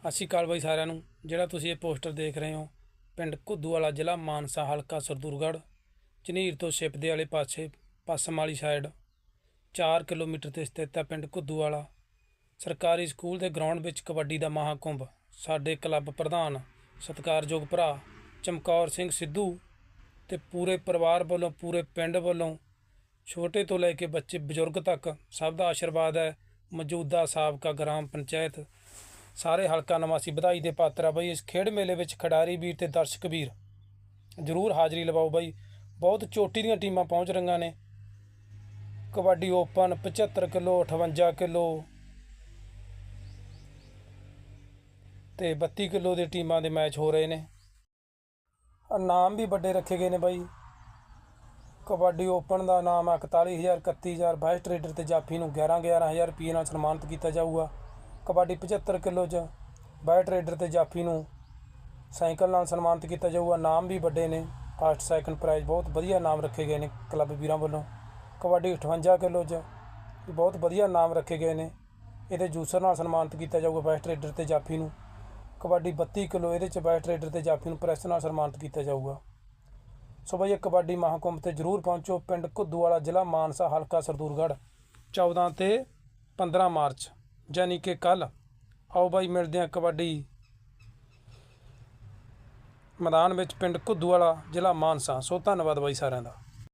ਸਤਿ ਸ਼੍ਰੀ ਅਕਾਲ ਬਾਈ ਸਾਰਿਆਂ ਨੂੰ। ਜਿਹੜਾ ਤੁਸੀਂ ਇਹ ਪੋਸਟਰ ਦੇਖ ਰਹੇ ਹੋ, ਪਿੰਡ ਘੁੱਦੂ ਵਾਲਾ ਜ਼ਿਲ੍ਹਾ ਮਾਨਸਾ ਹਲਕਾ ਸਰਦੂਰਗੜ੍ਹ, ਝਨੀਰ ਤੋਂ ਸ਼ਿਪ ਦੇ ਵਾਲੇ ਪਾਸੇ ਪੱਛਮ ਵਾਲੀ ਸਾਈਡ 4 ਕਿਲੋਮੀਟਰ ਤੇ ਸਥਿਤ ਹੈ ਪਿੰਡ ਘੁੱਦੂ ਵਾਲਾ ਸਰਕਾਰੀ ਸਕੂਲ ਦੇ ਗਰਾਊਂਡ ਵਿੱਚ ਕਬੱਡੀ ਦਾ ਮਹਾਕੁੰਭ। ਸਾਡੇ ਕਲੱਬ ਪ੍ਰਧਾਨ, ਸਤਿਕਾਰਯੋਗ ਭਰਾ ਚਮਕੌਰ ਸਿੰਘ ਸਿੱਧੂ ਤੇ ਪੂਰੇ ਪਰਿਵਾਰ ਵੱਲੋਂ, ਪੂਰੇ ਪਿੰਡ ਵੱਲੋਂ ਛੋਟੇ ਤੋਂ ਲੈ ਕੇ ਬੱਚੇ ਬਜ਼ੁਰਗ ਤੱਕ ਸਭ ਦਾ ਆਸ਼ੀਰਵਾਦ ਹੈ। ਮੌਜੂਦਾ ਸਾਬਕਾ ਗ੍ਰਾਮ ਪੰਚਾਇਤ ਸਾਰੇ ਹਲਕਾ ਨਿਵਾਸੀ ਵਧਾਈ ਦੇ ਪਾਤਰ ਆ ਬਾਈ। ਇਸ ਖੇਡ ਮੇਲੇ ਵਿੱਚ ਖਿਡਾਰੀ ਵੀਰ ਤੇ ਦਰਸ਼ਕ ਵੀਰ ਜਰੂਰ ਹਾਜ਼ਰੀ ਲਵਾਓ ਬਾਈ। ਬਹੁਤ ਚੋਟੀ ਦੀਆਂ ਟੀਮਾਂ ਪਹੁੰਚ ਰਹੀਆਂ ਨੇ। ਕਬੱਡੀ ਓਪਨ 75 ਕਿਲੋ 58 ਕਿਲੋ ਤੇ 32 ਕਿਲੋ ਦੇ ਟੀਮਾਂ ਦੇ ਮੈਚ ਹੋ ਰਹੇ ਨੇ। ਆਹ ਨਾਮ ਵੀ ਵੱਡੇ ਰੱਖੇ ਗਏ ਨੇ ਬਾਈ। ਕਬੱਡੀ ਓਪਨ ਦਾ ਨਾਮ ਹੈ 41000 31000 ਬਾਈਸ ਟਰੇਡਰ ਤੇ ਜਾਫੀ ਨੂੰ 11 11000 ਰੁਪਏ ਨਾਲ ਸਨਮਾਨਿਤ ਕੀਤਾ ਜਾਊਗਾ। ਕਬੱਡੀ 75 ਕਿਲੋ ਚ ਬਾਈ ਰੇਡਰ ਤੇ ਜਾਫੀ ਨੂੰ ਸਾਈਕਲ ਨਾਲ ਸਨਮਾਨਿਤ ਕੀਤਾ ਜਾਊਗਾ। ਨਾਮ ਵੀ ਵੱਡੇ ਨੇ। ਫਸਟ ਸੈਕੰਡ ਪ੍ਰਾਈਜ਼ ਬਹੁਤ ਵਧੀਆ ਨਾਮ ਰੱਖੇ ਗਏ ਨੇ ਕਲੱਬ ਵੀਰਾਂ ਵੱਲੋਂ। ਕਬੱਡੀ 58 ਕਿਲੋ ਚ ਬਹੁਤ ਵਧੀਆ ਨਾਮ ਰੱਖੇ ਗਏ ਨੇ। ਇਹਦੇ ਜੂਸਰ ਨਾਲ ਸਨਮਾਨਿਤ ਕੀਤਾ ਜਾਊਗਾ ਬੈਸਟ ਰੇਡਰ ਤੇ ਜਾਫੀ ਨੂੰ। ਕਬੱਡੀ 32 ਕਿਲੋ ਇਹਦੇ ਚ ਬਾਈਸ ਰੇਡਰ ਤੇ ਜਾਫੀ ਨੂੰ ਪ੍ਰੈਸ ਨਾਲ ਸਨਮਾਨਿਤ ਕੀਤਾ ਜਾਊਗਾ। ਸੋ ਬਈ ਇਹ ਕਬੱਡੀ ਮਹਾਕੁੰਭ ਤੇ ਜਰੂਰ ਪਹੁੰਚੋ। ਪਿੰਡ ਘੁੱਦੂਵਾਲਾ ਜ਼ਿਲ੍ਹਾ ਮਾਨਸਾ, ਹਲਕਾ ਸਰਦੂਰਗੜ੍ਹ। 14 ਤੇ 15 ਮਾਰਚ। ਯਾਨੀ ਕਿ ਕੱਲ ਆਓ ਬਾਈ ਮਿਲਦੇ ਆ ਕਬੱਡੀ ਮੈਦਾਨ ਵਿੱਚ ਪਿੰਡ ਘੁੱਦੂਵਾਲਾ ਜ਼ਿਲ੍ਹਾ ਮਾਨਸਾ। ਸੋ ਧੰਨਵਾਦ ਬਾਈ ਸਾਰਿਆਂ ਦਾ।